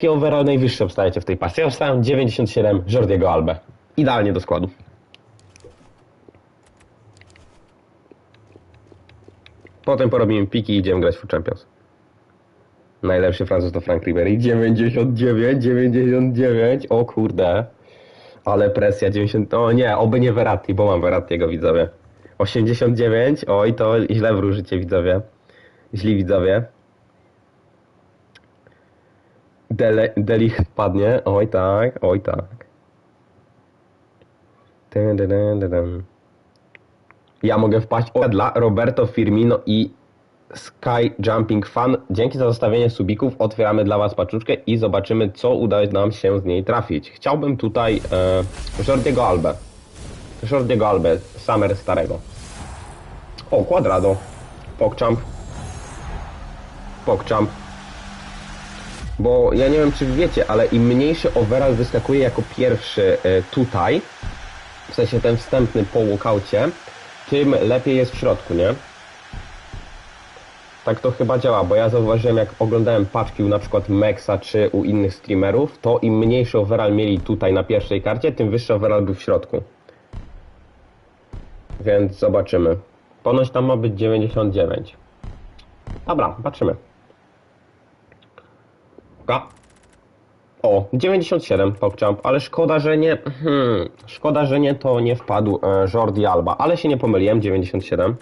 Jaki overall najwyższy obstajecie w tej pasji? Ja obstałem 97 Jordiego Albę. Idealnie do składu. Potem porobimy piki i idziemy grać w Champions. Najlepszy Francuz to Frank Ribery. 99, 99, o kurde. Ale presja 90, o nie, oby nie Verratti, bo mam Verrattiego widzowie. 89, oj to źle wróżycie widzowie. Źli widzowie. Dele, Delich padnie, oj tak, oj tak. Dun, dun, dun. Ja mogę wpaść dla Roberto Firmino i Sky Jumping Fan. Dzięki za zostawienie subików otwieramy dla Was paczuszkę i zobaczymy, co uda nam się z niej trafić. Chciałbym tutaj e, Jordiego Albę. Jordiego Albę, Summer starego. O, Quadrado. Pogchamp. Pogchamp. Bo ja nie wiem, czy wiecie, ale im mniejszy overall wyskakuje jako pierwszy e, tutaj, w sensie ten wstępny po walkoucie, tym lepiej jest w środku, nie? Tak to chyba działa, bo ja zauważyłem, jak oglądałem paczki u na przykład Mexa czy u innych streamerów, to im mniejszy overall mieli tutaj na pierwszej karcie, tym wyższy overall był w środku. Więc zobaczymy. Ponoć tam ma być 99. Dobra, patrzymy. Ka. O, 97 PogChamp, ale szkoda, że nie. Hmm, szkoda, że nie to nie wpadł e, Jordi Alba, ale się nie pomyliłem, 97.